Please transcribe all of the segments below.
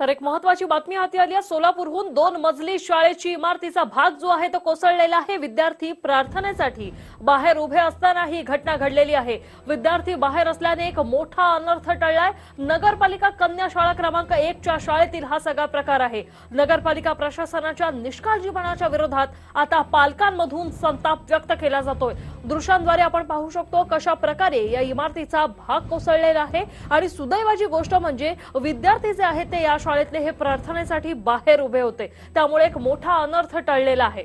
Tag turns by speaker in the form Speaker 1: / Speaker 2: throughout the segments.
Speaker 1: तर एक महत्वाची बातमी हाती आली आहे. सोलापूरहून दोन मजली शाळेची इमारतीचा भाग जो आहे तो कोसळलेला आहे. विद्यार्थी प्रार्थनेसाठी बाहेर उभे असताना ही घटना घडलेली आहे. विद्यार्थी बाहेर असल्याने एक मोठा अनर्थ टळलाय. नगरपालिका कन्या शाळा क्रमांक एकच्या शाळेतील हा सगळा प्रकार आहे. नगरपालिका प्रशासनाच्या निष्काळजीपणाच्या विरोधात आता पालकांमधून संताप व्यक्त केला जातोय. दृश्यांद्वारे आपण पाहू शकतो कशा प्रकारे या इमारतीचा भाग कोसळलेला आहे आणि सुदैवाची गोष्ट म्हणजे विद्यार्थी जे आहेत ते या शाळेतले हे प्रार्थनेसाठी बाहेर उभे होते. त्यामुळे एक मोठा अनर्थ टळलेला आहे.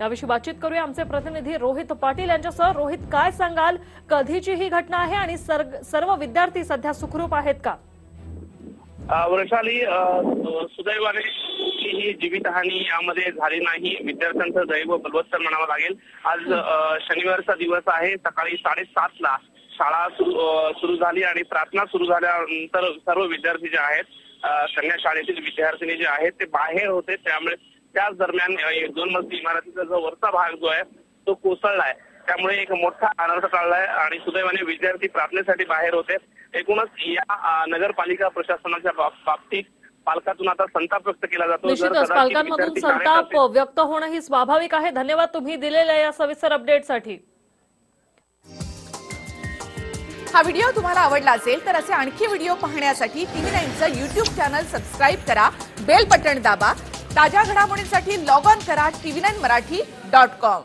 Speaker 1: याविषयी बातचीत करूया आमचे प्रतिनिधी रोहित पाटील यांच्यासह. रोहित काय सांगाल? कधीची ही घटना आहे आणि सर्व विद्यार्थी सध्या सुखरूप आहेत का?
Speaker 2: वैशाली सुदैवाने ही जीवितहानी यामध्ये झाली नाही. विद्यार्थ्यांचं दैव बलवत्तर म्हणावं लागेल. आज शनिवारचा दिवस आहे. सकाळी साडेसात ला शाळा सुरू झाली आणि प्रार्थना सुरू झाल्यानंतर सर्व विद्यार्थी जे आहेत कन्या शाळेतील विद्यार्थिनी जे आहेत ते बाहेर होते. त्यामुळे त्याच दरम्यान दोन मजली इमारतीचा जो वरचा भाग जो आहे तो कोसळलाय. त्यामुळे एक मोठा अनर्थ टाळलाय आणि सुदैवाने विद्यार्थी प्रार्थनेसाठी बाहेर होते. एकूणच या नगरपालिका प्रशासनाच्या बाब- बाबतीत पालकातून आता संताप व्यक्त केला जातो.
Speaker 1: निश्चितच पालकांमधून संताप व्यक्त होणं ही स्वाभाविक आहे. धन्यवाद तुम्ही दिलेल्या या सविस्तर अपडेटसाठी.
Speaker 3: हा व्हिडिओ तुम्हाला आवडला असेल तर असे आणखी व्हिडिओ पाहण्यासाठी टीव्ही नाईनचं युट्यूब चॅनल सबस्क्राईब करा बेल बटण दाबा ताज्या घडामोडींसाठी लॉग ऑन करा TV nine Marathi dot com.